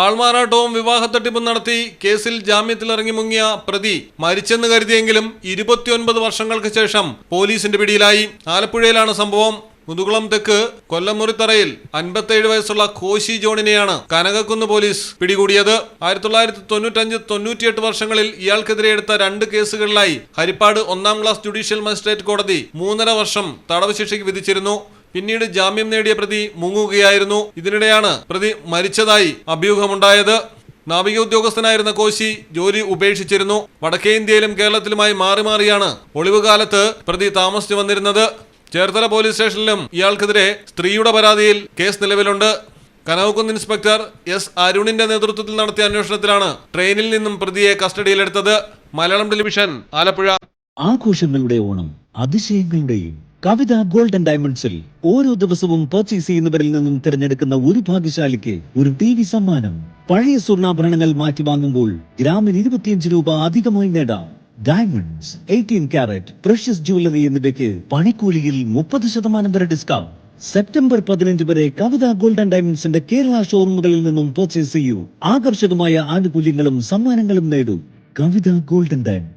ആൾമാറാട്ടവും വിവാഹത്തട്ടിപ്പും നടത്തി കേസിൽ ജാമ്യത്തിൽ ഇറങ്ങി മുങ്ങിയ പ്രതി മരിച്ചെന്ന് കരുതിയെങ്കിലും ഇരുപത്തിയൊൻപത് വർഷങ്ങൾക്ക് ശേഷം പോലീസിന്റെ പിടിയിലായി. ആലപ്പുഴയിലാണ് സംഭവം. മുതുകുളം തെക്ക് കൊല്ലമുറിത്തറയിൽ അൻപത്തേഴ് വയസ്സുള്ള കോശി ജോണിനെയാണ് കനകക്കുന്ന് പോലീസ് പിടികൂടിയത്. ആയിരത്തി തൊള്ളായിരത്തി തൊണ്ണൂറ്റഞ്ച് തൊണ്ണൂറ്റിയെട്ട് വർഷങ്ങളിൽ ഇയാൾക്കെതിരെ എടുത്ത രണ്ട് കേസുകളിലായി ഹരിപ്പാട് ഒന്നാം ക്ലാസ് ജുഡീഷ്യൽ മജിസ്ട്രേറ്റ് കോടതി മൂന്നര വർഷം തടവ് ശിക്ഷയ്ക്ക് വിധിച്ചിരുന്നു. പിന്നീട് ജാമ്യം നേടിയ പ്രതി മുങ്ങുകയായിരുന്നു. ഇതിനിടെയാണ് പ്രതി മരിച്ചതായി അഭ്യൂഹമുണ്ടായത് നാവിക ഉദ്യോഗസ്ഥനായിരുന്ന കോശി ജോലി ഉപേക്ഷിച്ചിരുന്നു. വടക്കേ ഇന്ത്യയിലും കേരളത്തിലുമായി മാറി മാറിയാണ് ഒളിവുകാലത്ത് പ്രതി താമസിച്ചു വന്നിരുന്നത്. ചേർത്തല പോലീസ് സ്റ്റേഷനിലും ഇയാൾക്കെതിരെ സ്ത്രീയുടെ പരാതിയിൽ കേസ് നിലവിലുണ്ട്. കനവക്കുന്ന് ഇൻസ്പെക്ടർ എസ് അരുണിന്റെ നേതൃത്വത്തിൽ നടത്തിയ അന്വേഷണത്തിലാണ് ട്രെയിനിൽ നിന്നും പ്രതിയെ കസ്റ്റഡിയിലെടുത്തത്. മലയാളം ടെലിവിഷൻ ആലപ്പുഴ. ആഘോഷങ്ങളുടെ ഓണം അതിശയങ്ങളുടെയും കവിത ഗോൾഡൻ ഡയമണ്ട്സിൽ ഓരോ ദിവസവും പർച്ചേസ് ചെയ്യുന്നവരിൽ നിന്നും തിരഞ്ഞെടുക്കുന്ന ഒരു ഭാഗ്യശാലിക്ക് ഒരു ടി വി സമ്മാനം. പഴയ സ്വർണാഭരണങ്ങൾ മാറ്റി വാങ്ങുമ്പോൾ ഗ്രാമിന് ഇരുപത്തിയഞ്ച് രൂപ അധികമായി നേടാം. Diamonds eighteen carat precious jewellery എന്നിവയ്ക്ക് പണിക്കൂലിയിൽ മുപ്പത് ശതമാനം വരെ ഡിസ്കൗണ്ട് സെപ്റ്റംബർ പതിനഞ്ച് വരെ കവിത ഗോൾഡൻ ഡയമണ്ട്സിന്റെ കേരള ഷോറൂമുകളിൽ നിന്നും പർച്ചേസ് ചെയ്യൂ. ആകർഷകമായ ആനുകൂല്യങ്ങളും സമ്മാനങ്ങളും നേടൂ. കവിത ഗോൾഡൻ ഡയമണ്ട്